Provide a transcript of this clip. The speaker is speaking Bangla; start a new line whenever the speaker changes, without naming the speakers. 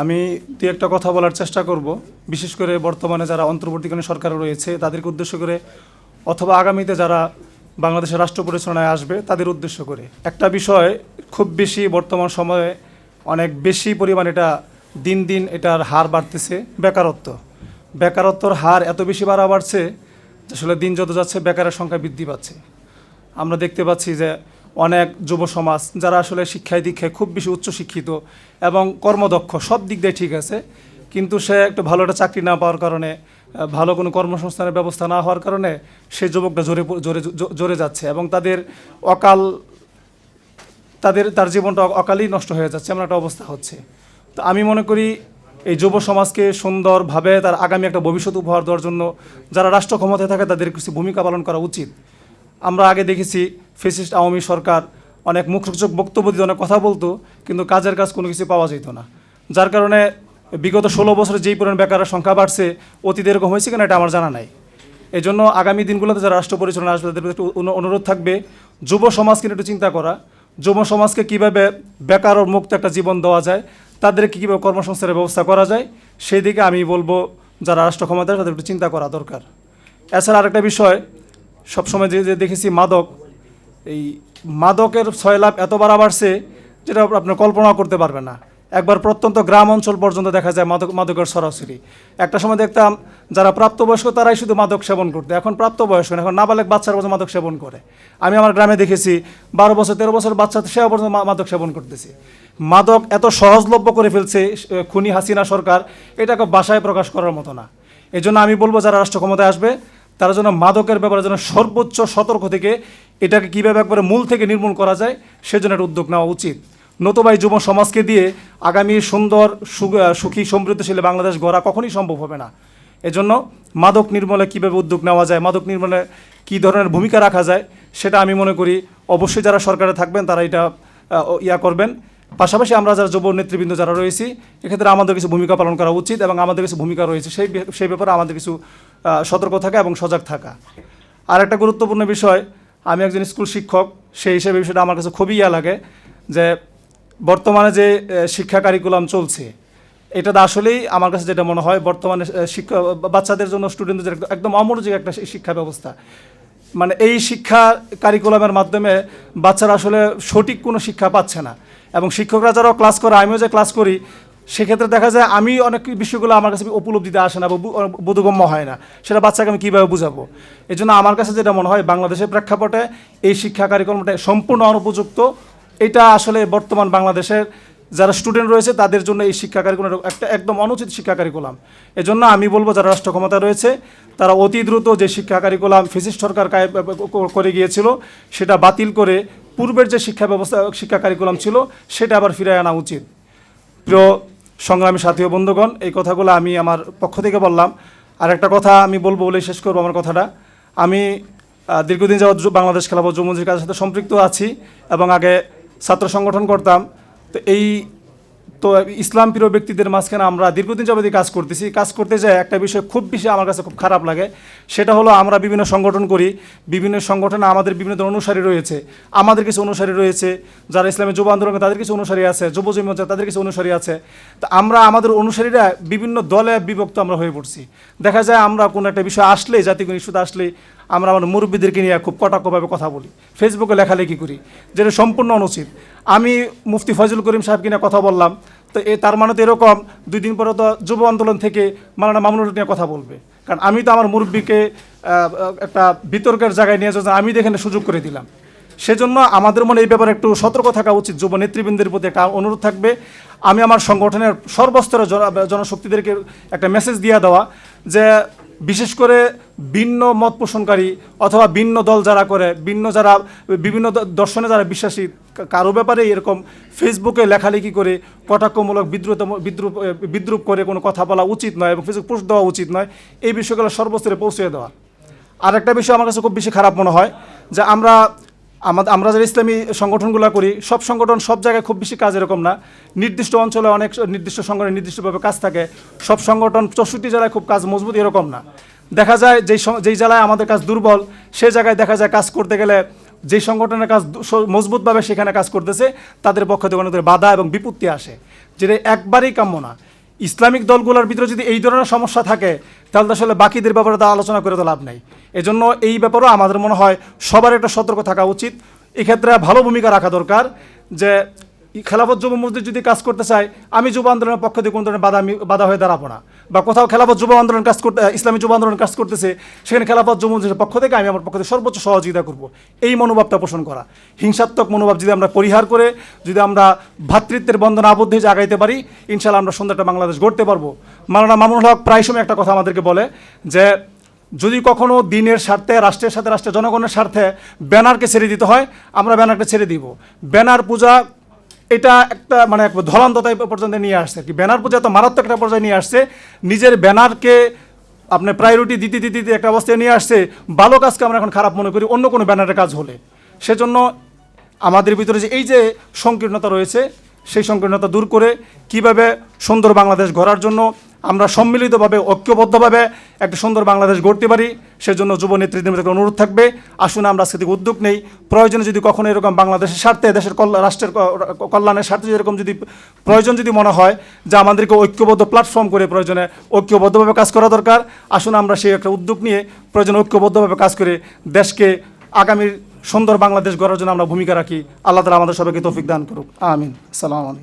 আমি দু একটা কথা বলার চেষ্টা করব। বিশেষ করে বর্তমানে যারা অন্তর্বর্তীকালীন সরকার রয়েছে, তাদেরকে উদ্দেশ্য করে অথবা আগামীতে যারা বাংলাদেশের রাষ্ট্র পরিচালনায় আসবে, তাদের উদ্দেশ্য করে। একটা বিষয় খুব বেশি বর্তমান সময়ে অনেক বেশি পরিমাণ এটা দিন দিন এটার হার বাড়তেছে, বেকারত্ব। বেকারত্বর হার এত বেশি বাড়া বাড়ছে আসলে দিন যত যাচ্ছে, বেকারের সংখ্যা বৃদ্ধি পাচ্ছে। আমরা দেখতে পাচ্ছি যে অনেক যুব সমাজ, যারা আসলে শিক্ষায় দীক্ষায় খুব বেশি উচ্চ শিক্ষিত এবং কর্মদক্ষ, সব দিক দিয়ে ঠিক আছে। কিন্তু সে একটু ভালো একটা চাকরি না পাওয়ার কারণে ভালো কোনো কর্মসংস্থানের ব্যবস্থা না হওয়ার কারণে সেই যুবকটা জোরে জোরে জোরে যাচ্ছে এবং তাদের অকাল, তাদের, তার জীবনটা অকালেই নষ্ট হয়ে যাচ্ছে, এমন একটা অবস্থা হচ্ছে। তো আমি মনে করি এই যুব সমাজকে সুন্দরভাবে তার আগামী একটা ভবিষ্যৎ উপহার দেওয়ার জন্য যারা রাষ্ট্র ক্ষমতায় থাকে তাদের কিছু ভূমিকা পালন করা উচিত। আমরা আগে দেখেছি ফেসিস্ট আওয়ামী সরকার অনেক মুখরোচক বক্তব্য দিতে অনেক কথা বলতো, কিন্তু কাজের কাজ কোনো কিছু পাওয়া যেত না। যার কারণে বিগত ষোলো বছরে যেই পরিমাণ বেকারের সংখ্যা বাড়ছে, অতীতে এরকম হয়েছে কিনা এটা আমার জানা নাই। এই জন্য আগামী দিনগুলোতে যারা রাষ্ট্র পরিচালনা আসবে, তাদের একটু অনুরোধ থাকবে, যুব সমাজকে একটু চিন্তা করা। যুব সমাজকে কীভাবে বেকার মুক্ত একটা জীবন দেওয়া যায়, তাদেরকে কীভাবে কর্মসংস্থানের ব্যবস্থা করা যায়, সেই দিকে আমি বলব, যারা রাষ্ট্র ক্ষমতায় তাদের একটু চিন্তা করা দরকার। এছাড়া আরেকটা বিষয় সবসময় যে যে দেখেছি মাদক, এই মাদকের ছয় লাভ এত বাড়া বাড়ছে যেটা আপনার কল্পনা করতে পারবে না। একবার প্রত্যন্ত গ্রাম অঞ্চল পর্যন্ত দেখা যায় মাদক, মাদকের সরাসরি। একটা সময় দেখতাম যারা প্রাপ্তবয়স্ক তারাই শুধু মাদক সেবন করতে, এখন প্রাপ্তবয়স্ক এখন নাবালেক বাচ্চারা পর্যন্ত মাদক সেবন করে। আমি আমার গ্রামে দেখেছি, বারো বছর, তেরো বছর বাচ্চা সেও পর্যন্ত মাদক সেবন করতেছে। মাদক এত সহজলভ্য করে ফেলছে খুনি হাসিনা সরকার, এটাকে বাসায় প্রকাশ করার মতো না। এই জন্য আমি বলব যারা রাষ্ট্র ক্ষমতায় আসবে তারা যেন মাদকের ব্যাপারে যেন সর্বোচ্চ সতর্ক থেকে এটাকে কীভাবে একবারে মূল থেকে নির্মূল করা যায়, সেজন্য একটা উদ্যোগ নেওয়া উচিত। নতুবা এই যুব সমাজকে দিয়ে আগামী সুন্দর সুখী, সমৃদ্ধশীল বাংলাদেশ গড়া কখনই সম্ভব হবে না। এজন্য মাদক নির্মূলে কীভাবে উদ্যোগ নেওয়া যায়, মাদক নির্মূলে কী ধরনের ভূমিকা রাখা যায়, সেটা আমি মনে করি অবশ্যই যারা সরকারে থাকবেন তারা এটা ইয়া করবেন। পাশাপাশি আমরা যারা যুব নেতৃবৃন্দ যারা রয়েছি, এক্ষেত্রে আমাদের কিছু ভূমিকা পালন করা উচিত এবং আমাদের কিছু ভূমিকা রয়েছে, সেই সেই ব্যাপারে আমাদের কিছু সতর্ক থাকা এবং সজাগ থাকা। আর একটা গুরুত্বপূর্ণ বিষয়, আমি একজন স্কুল শিক্ষক, সেই হিসেবে বিষয়টা আমার কাছে খুবই ইয়া লাগে যে বর্তমানে যে শিক্ষা কারিকুলাম চলছে, এটাতে আসলেই আমার কাছে যেটা মনে হয় বর্তমানে শিক্ষা বাচ্চাদের জন্য স্টুডেন্টদের একদম- একদম অমনোযোগী একটা শিক্ষা ব্যবস্থা। মানে এই শিক্ষা কারিকুলামের মাধ্যমে বাচ্চারা আসলে সঠিক কোনো শিক্ষা পাচ্ছে না। এবং শিক্ষকরা যারাও ক্লাস করে, আমিও যে ক্লাস করি, সেক্ষেত্রে দেখা যায় আমি অনেক বিষয়গুলো আমার কাছে উপলব্ধিতে আসে না বা বোধগম্য হয় না। সেটা বাচ্চাকে আমি কীভাবে বুঝাবো? এই জন্য আমার কাছে যেটা মনে হয়, বাংলাদেশের প্রেক্ষাপটে এই শিক্ষা কারিকুলামটা সম্পূর্ণ অনুপযুক্ত। এটা আসলে বর্তমান বাংলাদেশের যারা স্টুডেন্ট রয়েছে, তাদের জন্য এই শিক্ষা কারিকুলাম একটা একদম অনুচিত শিক্ষা কারিকুলাম এজন্য আমি বলব, যারা রাষ্ট্র ক্ষমতা রয়েছে, তারা অতি দ্রুত যে শিক্ষা কারিকুলাম ফিজিক্স সরকার করে গিয়েছিল, সেটা বাতিল করে পূর্বের যে শিক্ষা ব্যবস্থা, শিক্ষা কারিকুলাম ছিল, সেটা আবার ফিরে আনা উচিত। প্রিয় সংগ্রামী সাথী ও বন্ধুগণ, এই কথাগুলো আমি আমার পক্ষ থেকে বললাম। আর একটা কথা আমি বলব বলেই শেষ করব আমার কথাটা। আমি দীর্ঘদিন যাওয়া বাংলাদেশ খেলাফত যুবমন্ত্রীর কাজের সাথে সম্পৃক্ত আছি এবং আগে ছাত্র সংগঠন করতাম। তো এই তো ইসলাম প্রিয় ব্যক্তিদের মাঝখানে আমরা দীর্ঘদিন যাবতীয় কাজ করতেছি। কাজ করতে যায় একটা বিষয় খুব বেশি আমার কাছে খুব খারাপ লাগে, সেটা হলো আমরা বিভিন্ন সংগঠন করি, বিভিন্ন সংগঠনে আমাদের বিভিন্ন ধরনের অনুসারী রয়েছে। আমাদের কিছু অনুসারী রয়েছে, যারা ইসলামের যুব আন্দোলনে তাদের কিছু অনুসারী আছে, যুব জমিমত তাদের কিছু অনুসারী আছে। তো আমরা আমাদের অনুসারীরা বিভিন্ন দলে বিভক্ত আমরা হয়ে পড়ছি। দেখা যায় আমরা কোনো একটা বিষয় আসলেই জাতি কোনো ইস্যুতে আসলেই আমরা আমার মুরব্বীদেরকে নিয়ে খুব কটাক্ষভাবে কথা বলি। ফেসবুকে লেখালেখি করি, যেটা সম্পূর্ণ অনুচিত। আমি মুফতি ফজল করিম সাহেবকে নিয়ে কথা বললাম, তো এ তার মানে তো এরকম দুই দিন পরে তো যুব আন্দোলন থেকে মালানা মামুনুর নিয়ে কথা বলবে। কারণ আমি তো আমার মুরব্বীকে একটা বিতর্কের জায়গায় নিয়ে যাওয়ার আমি দেখেন সুযোগ করে দিলাম। সেজন্য আমাদের মনে এই ব্যাপারে একটু সতর্ক থাকা উচিত, যুব নেতৃবৃন্দের প্রতি একটা অনুরোধ থাকবে। আমি আমার সংগঠনের সর্বস্তরের জন- জনশক্তিদেরকে একটা মেসেজ দিয়ে দেওয়া যে বিশেষ করে ভিন্ন মত পোষণকারী অথবা ভিন্ন দল যারা করে, ভিন্ন যারা, বিভিন্ন দর্শনে যারা বিশ্বাসী কারও ব্যাপারে এরকম ফেসবুকে লেখালেখি করে কটাক্ষমূলক বিদ্রুত, বিদ্রুপ বিদ্রুপ করে কোনো কথা বলা উচিত নয় এবং ফেসবুক পোস্ট দেওয়া উচিত নয়, এই বিষয়গুলো সর্বস্তরে পৌঁছে দেওয়া। আর একটা বিষয় আমার কাছে খুব বেশি খারাপ মনে হয় যে আমরা আমাদের আমরা যারা ইসলামী সংগঠনগুলো করি, সব সংগঠন সব জায়গায় খুব বেশি কাজ এরকম না। নির্দিষ্ট অঞ্চলে অনেক নির্দিষ্ট সংগঠনের নির্দিষ্টভাবে কাজ থাকে। সব সংগঠন চৌষট্টি জেলায় খুব কাজ মজবুত এরকম না। দেখা যায় যেই যেই জেলায় আমাদের কাজ দুর্বল, সে জায়গায় দেখা যায় কাজ করতে গেলে যেই সংগঠনের কাজ মজবুতভাবে সেখানে কাজ করতেছে, তাদের পক্ষ থেকে অনেক বাধা এবং বিপত্তি আসে, যেটা একবারেই কাম্য না। ইসলামিক দলগুলোর ভিতরে যদি এই ধরনের সমস্যা থাকে, তাহলে আসলে বাকিদের ব্যাপারে তা আলোচনা করে তো লাভ নেই। এজন্য এই ব্যাপারেও আমাদের মনে হয় সবার একটা সতর্ক থাকা উচিত। এক্ষেত্রে ভালো ভূমিকা রাখা দরকার যে খেলাফত যুব মসজিদ যদি কাজ করতে চায়, আমি যুব আন্দোলনের পক্ষ থেকে কোনো ধরনের বাধা আমি বাধা হয়ে দাঁড়াবো না। বা কোথাও খেলাফত যুব আন্দোলন কাজ করতে ইসলামী যুব আন্দোলন কাজ করতেছে, সেখানে খেলাফত যুব মসজিদের পক্ষ থেকে আমি আমার পক্ষ থেকে সর্বোচ্চ সহযোগিতা করব। এই মনোভাবটা পোষণ করা। হিংসাত্মক মনোভাব যদি আমরা পরিহার করে, যদি আমরা ভ্রাতৃত্বের বন্ধনে আবদ্ধ হয়ে আগাইতে পারি ইনশাল্লাহ আমরা সুন্দর একটা বাংলাদেশ গড়তে পারব। মাওলানা মামুনুল হক প্রায় সময় একটা কথা আমাদেরকে বলে যে, যদি কখনো দিনের স্বার্থে, রাষ্ট্রের সাথে, রাষ্ট্রের জনগণের স্বার্থে ব্যানারকে ছেড়ে দিতে হয়, আমরা ব্যানারকে ছেড়ে দিব। ব্যানার পূজা এটা একটা মানে এক ধলান্ততায় পর্যন্ত নিয়ে আসছে আর কি। ব্যানার পূজা তো মারাত্মক একটা পর্যায়ে নিয়ে আসছে। নিজের ব্যানারকে আপনি প্রায়োরিটি দিতে দিতে দিতে একটা অবস্থায় নিয়ে আসছে। ভালো কাজকে আমরা এখন খারাপ মনে করি, অন্য কোনো ব্যানারের কাজ হলে। সেজন্য আমাদের ভিতরে যে এই যে সংকীর্ণতা রয়েছে, সেই সংকীর্ণতা দূর করে কীভাবে সুন্দর বাংলাদেশ গড়ার জন্য আমরা সম্মিলিতভাবে, ঐক্যবদ্ধভাবে একটা সুন্দর বাংলাদেশ গড়তে পারি সেজন্য যুব নেতৃত্বের থেকে অনুরোধ থাকবে, আসুন আমরা আজকে থেকে উদ্যোগ নেই। প্রয়োজনে যদি কখনো এরকম বাংলাদেশের স্বার্থে, দেশের রাষ্ট্রের কল্যাণের স্বার্থে যেরকম যদি প্রয়োজন যদি মনে হয় যে আমাদেরকে ঐক্যবদ্ধ প্ল্যাটফর্ম করে প্রয়োজনে ঐক্যবদ্ধভাবে কাজ করা দরকার, আসুন আমরা সেই একটা উদ্যোগ নিয়ে প্রয়োজনে ঐক্যবদ্ধভাবে কাজ করে দেশকে আগামীর সুন্দর বাংলাদেশ গড়ার জন্য আমরা ভূমিকা রাখি। আল্লাহ তালা আমাদের সবাইকে তৌফিক দান করুক। আমিন। আসসালামু আলাইকুম।